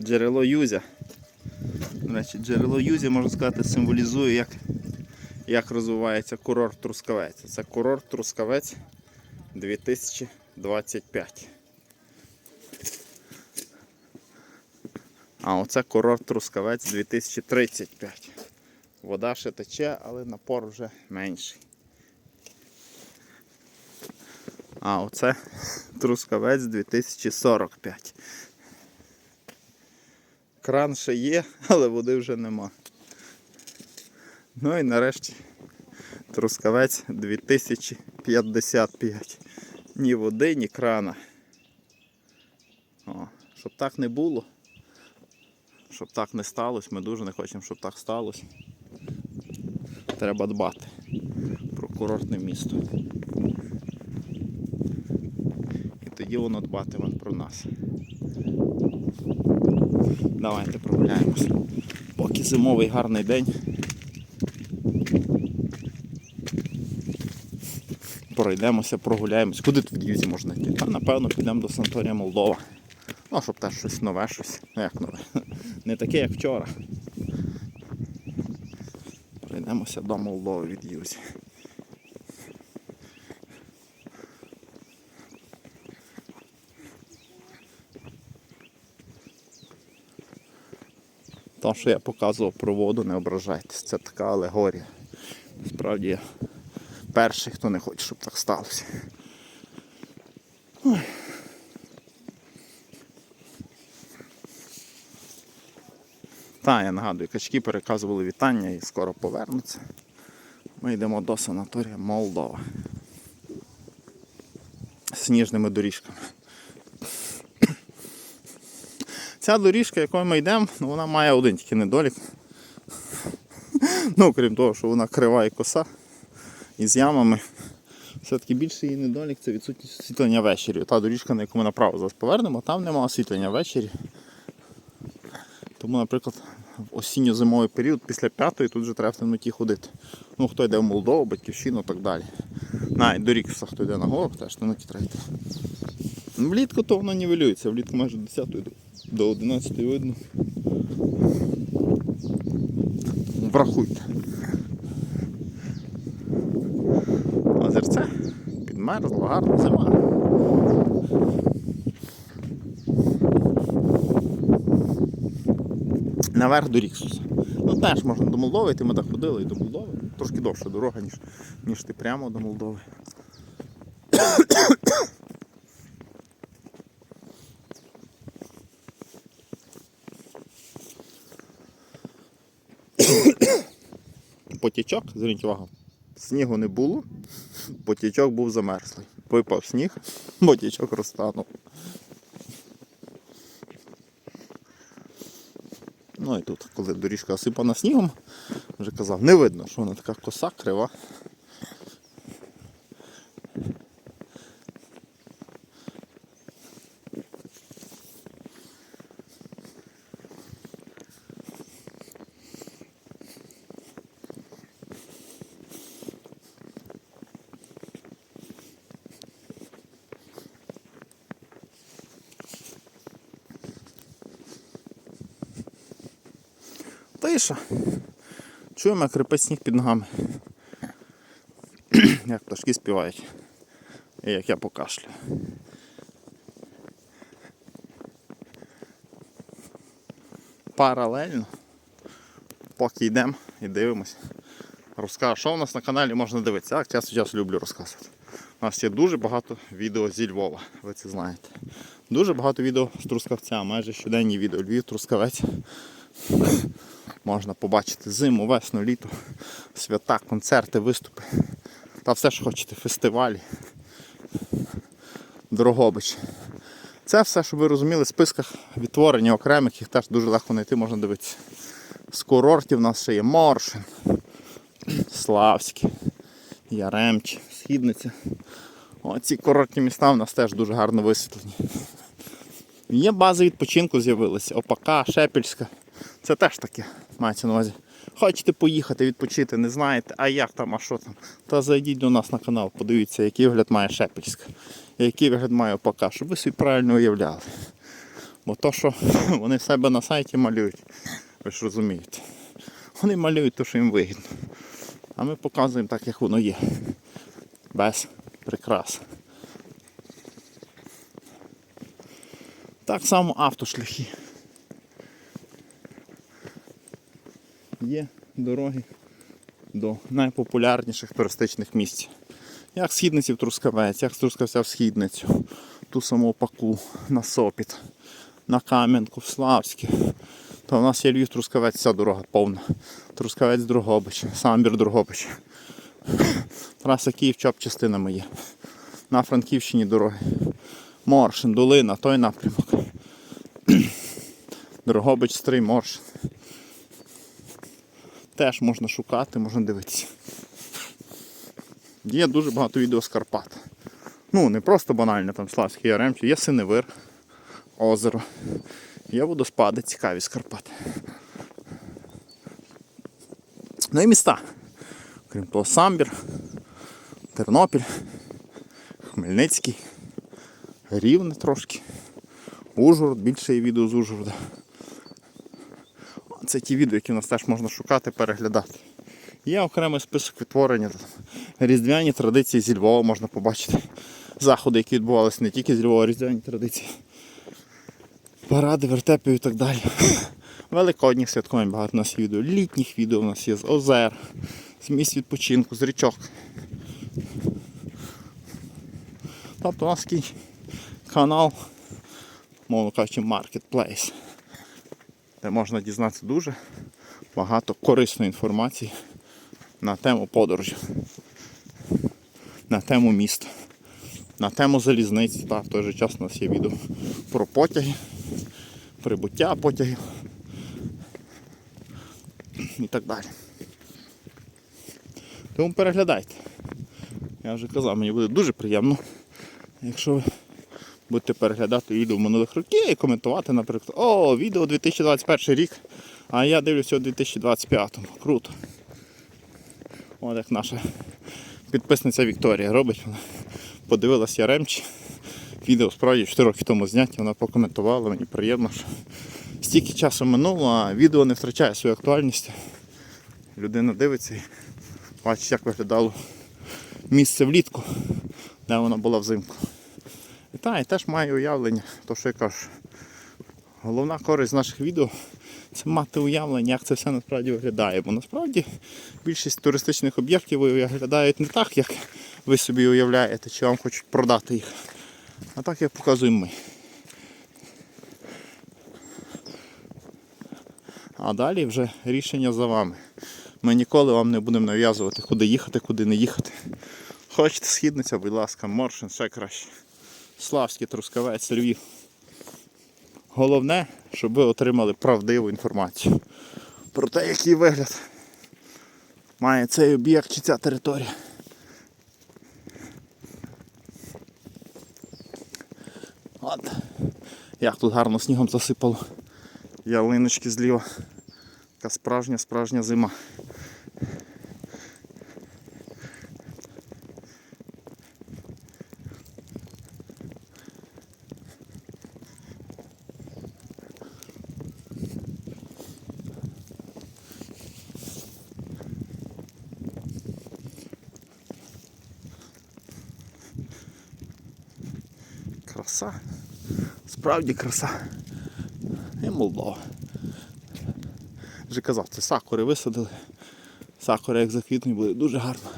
Джерело Юзя. До джерело Юзя, можна сказати, символізує, як, як розвивається курорт Трускавець. Це курорт Трускавець 2025. А оце курорт Трускавець 2035. Вода ще тече, але напор вже менший. А оце Трускавець 2045. Кран ще є, але води вже нема. Ну і нарешті Трускавець 2055. Ні води, ні крана. О, щоб так не було. Щоб так не сталося, ми дуже не хочемо, щоб так сталося. Треба дбати про курортне місто. І тоді воно дбатиме про нас. Давайте прогуляємося. Поки зимовий гарний день. Пройдемося, прогуляємось. Куди тут в Дівзі можна йти? Та напевно підемо до Санаторія Молдова. Ну, щоб теж щось нове щось. Ну як нове? Не таке, як вчора. Пройдемося до Молдови від Юзі. То, що я показував про воду, не ображайтесь. Це така алегорія. Справді я перший, хто не хоче, щоб так сталося. Ой. Та, я нагадую, качки переказували вітання і скоро повернуться. Ми йдемо до санаторія Молдова. Сніжними доріжками. Ця доріжка, якою ми йдемо, ну, вона має один тільки недолік. Ну, крім того, що вона крива і коса із ямами. Все-таки більший її недолік це відсутність освітлення ввечері. Та доріжка, на яку ми направо зараз повернемо, там немає освітлення ввечері. Тому, наприклад, в осінньо-зимовий період після п'ятої тут вже треба в темноті ходити. Ну, хто йде в Молдову, Батьківщину і так далі. Навіть до Рікса, хто йде на гору, теж темноті треба йти. Влітку то воно нівелюється, влітку майже до 10 до- до 11 видно. Врахуйте. Озерце підмерзло, гарна зима. Наверх до Ріксуса. Ну теж можна до Молдови, йти ми так ходили і до Молдови. Трошки довша дорога, ніж, ніж ти прямо до Молдови. Потічок, зверніть увагу, снігу не було, потічок був замерзлий. Випав сніг, потічок розтанув. Ну і тут, коли доріжка осипана снігом, вже казав, не видно, що вона така коса, крива. Тиша. Чуємо, як рипить сніг під ногами. як пташки співають. І як я покашлю. Паралельно, поки йдемо і дивимося. Розкажу, що в нас на каналі можна дивитися. Так, час від люблю розказувати. У нас є дуже багато відео зі Львова, ви це знаєте. Дуже багато відео з Трускавця, майже щоденні відео Львів, Трускавець. Можна побачити зиму, весну, літо, свята, концерти, виступи. Та все, що хочете, фестивалі. Дрогобич. Це все, щоб ви розуміли, в списках відтворення окремих, їх теж дуже легко знайти, можна дивитися. З курортів у нас ще є Моршин, Славський, Яремчі, Східниця. Оці курортні міста у нас теж дуже гарно висвітлені. Є бази відпочинку з'явилися. Опака, Шепільська. Це теж таке мається на увазі. Хочете поїхати, відпочити, не знаєте, а як там, а що там. Та зайдіть до нас на канал, подивіться, який вигляд має Шепільська, який вигляд має Опака, щоб ви собі правильно уявляли. Бо то, що вони себе на сайті малюють, ви ж розумієте. Вони малюють те, що їм вигідно. А ми показуємо так, як воно є. Без прикрас. Так само автошляхи. Є дороги до найпопулярніших туристичних місць. Як східниці в Трускавець, як з Трускавця в східницю, ту саму Паку, на Сопіт, на Кам'янку, в Славське. То в нас є Львів, Трускавець, вся дорога повна. Трускавець Другобич, Самбір Другобич. Траса Київ чоп частинами є. На Франківщині дороги. Моршин, Долина, той напрямок. Дрогобич, Стрий, Моршин. Теж можна шукати, можна дивитися. Є дуже багато відео з Карпат. Ну, не просто банальне там Славський Яремче, є Синевир, озеро. Є водоспади цікаві з Карпат. Ну і міста. Крім того, Самбір, Тернопіль, Хмельницький, Рівне трошки, Ужгород, більше є відео з Ужгорода. Це ті відео, які в нас теж можна шукати, переглядати. Є окремий список відтворення. Різдвяні традиції зі Львова можна побачити. Заходи, які відбувалися не тільки з Львова, різдвяні традиції. Паради, вертепи і так далі. Великодніх святкувань багато у нас є відео. Літніх відео у нас є з озер, з місць відпочинку, з річок. Тобто у нас такий канал, мовно кажучи, маркетплейс, де можна дізнатися дуже багато корисної інформації на тему подорожі, на тему міста, на тему залізниці. Та, в той же час у нас є відео про потяги, прибуття потягів і так далі. Тому переглядайте. Я вже казав, мені буде дуже приємно, якщо ви будете переглядати відео минулих років і коментувати, наприклад, о, відео 2021 рік, а я дивлюся у 2025. Круто. От як наша підписниця Вікторія робить. Вона подивилася Яремчі. Відео справді 4 роки тому зняті, вона покоментувала, мені приємно, що стільки часу минуло, а відео не втрачає свою актуальність. Людина дивиться і бачить, як виглядало місце влітку, де вона була взимку. І та, і теж має уявлення, то що я кажу. Головна користь наших відео це мати уявлення, як це все насправді виглядає. Бо насправді більшість туристичних об'єктів виглядають не так, як ви собі уявляєте, чи вам хочуть продати їх. А так як показуємо ми. А далі вже рішення за вами. Ми ніколи вам не будемо нав'язувати, куди їхати, куди не їхати. Хочете східниця, будь ласка, Моршин, ще краще. Славський, Трускавець, Львів. Головне, щоб ви отримали правдиву інформацію про те, який вигляд має цей об'єкт чи ця територія. От. Як тут гарно снігом засипало. Ялиночки зліва. Така справжня справжня зима. Краса. Справді краса. І Молдова. Вже казав, це сакури висадили. Сакури як заквітнуть буде дуже гарно.